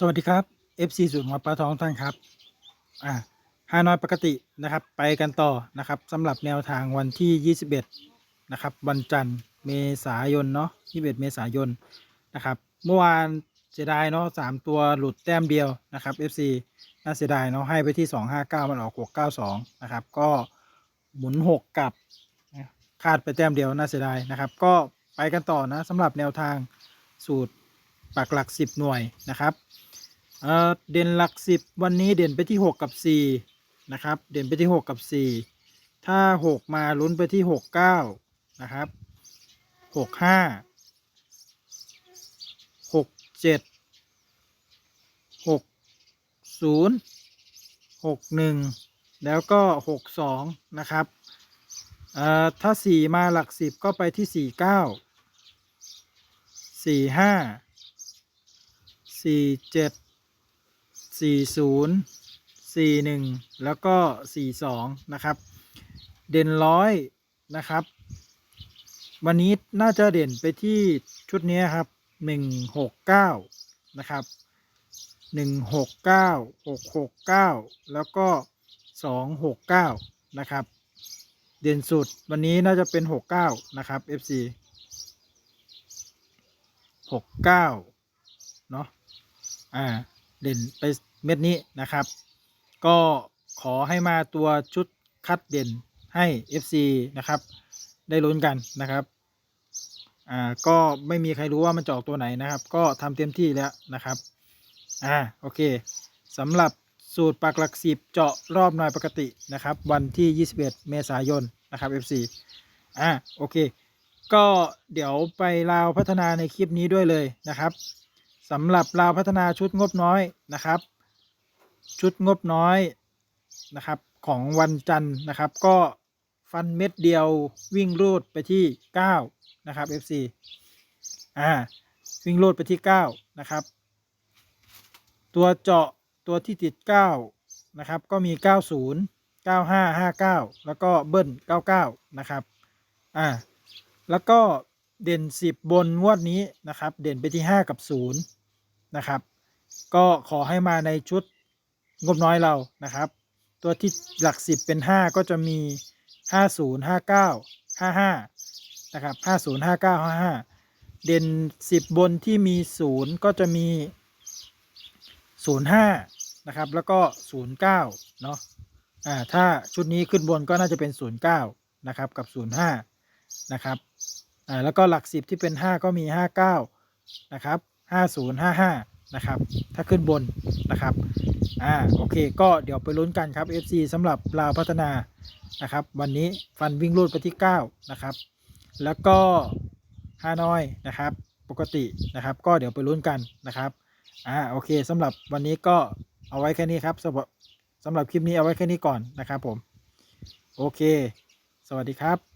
สวัสดีครับ FC ศูนย์หัวปลาทองท่านครับ อ่าฮานอยปกตินะครับ ไปกันต่อนะครับสำหรับแนวทางวันที่ 21 นะครับ วันจันทร์เมษายนเนาะ21 เมษายนนะครับ เมื่อวานเสียดายเนาะสามตัวหลุดแต้มเดียวนะครับ FC น่าเสียดายเนาะให้ไปที่ 259 มันออก 692 นะครับ ก็หมุน 6กกลับคาดไปแต้มเดียวน่าเสียดายนะครับ ก็ไปกันต่อนะสำหรับแนวทางสูตร ปักหลัก 10 หน่วยนะครับเเด่นหลักสิบวันนี้เด่นไปที่หกกับสี่นะครับ เด่นไปที่หกกับสี่ถ้าหกมาลุ้นไปที่หกเก้านะครับหกห้าหกเจ็ดหกศูนย์หกหนึ่งแล้วก็หกสองนะครับถ้าสี่มาหลักสิบก็ไปที่สี่เก้า สี่เจ็ดสี่ศูนย์สี่หนึ่งแล้วก็สี่สองนะครับ เด่นร้อยนะครับ วันนี้น่าจะเด่นไปที่ชุดนี้ครับหนึ่งหกเก้านะครับหนึ่งหกเก้าหกหกเก้าแล้วก็สองหกเก้านะครับ เด่นสุดวันนี้น่าจะเป็นหกเก้านะครับ FC หกเก้าเนาะ อ่าเด่นไปเม็ดนี้นะครับ ก็ขอให้มาตัวชุดคัดเด่นให้ FC นะครับ ได้ลุ้นกันนะครับอ่าก็ไม่มีใครรู้ว่ามันจะออกตัวไหนนะครับ ก็ทำเต็มที่แล้วนะครับอ่าโอเคสำหรับสูตรปักหลักสิบเจาะรอบหน่อยปกตินะครับ วันที่ 21 เมษายนนะครับ FC อ่าโอเค ก็เดี๋ยวไปลาวพัฒนาในคลิปนี้ด้วยเลยนะครับ สำหรับลาวพัฒนาชุดงบน้อยนะครับ ชุดงบน้อยนะครับของวันจันทร์นะครับ ก็ฟันเม็ดเดียววิ่งรูดไปที่ 9 นะครับ FC อ่าวิ่งรูดไปที่ 9 นะครับ ตัวเจาะตัวที่ติด 9 นะครับ ก็มี 90 95 59 แล้วก็เบิ้ล99 นะครับ อ่า แล้วก็เด่น 10 บนงวดนี้นะครับ เด่นไปที่ 5 กับ 0 นะครับ ก็ขอให้มาในชุดงบน้อยเรานะครับ ตัวที่หลัก 10 เป็น 5 ก็จะมี 50 59 55นะครับ50 59 55 เด่น 10 บนที่มี 0 ก็จะมี 05นะครับแล้วก็ 09เนาะอ่าถ้าชุดนี้ขึ้นบนก็น่าจะเป็น 09นะครับกับ 05นะครับอ่าแล้วก็หลัก 10 ที่เป็น 5 ก็มี 59นะครับ 50 55 นะครับ ถ้าขึ้นบนนะครับ อ่า โอเค ก็เดี๋ยวไปลุ้นกันครับ FC สำหรับลาวพัฒนา นะครับ วันนี้ฟันวิ่งรูดไปที่ 9 นะครับ แล้วก็ฮานอยนะครับ ปกตินะครับ ก็เดี๋ยวไปลุ้นกันนะครับ อ่า โอเคสำหรับวันนี้ก็เอาไว้แค่นี้ครับสำหรับสำหรับคลิปนี้เอาไว้แค่นี้ก่อนนะครับผม โอเค สวัสดีครับ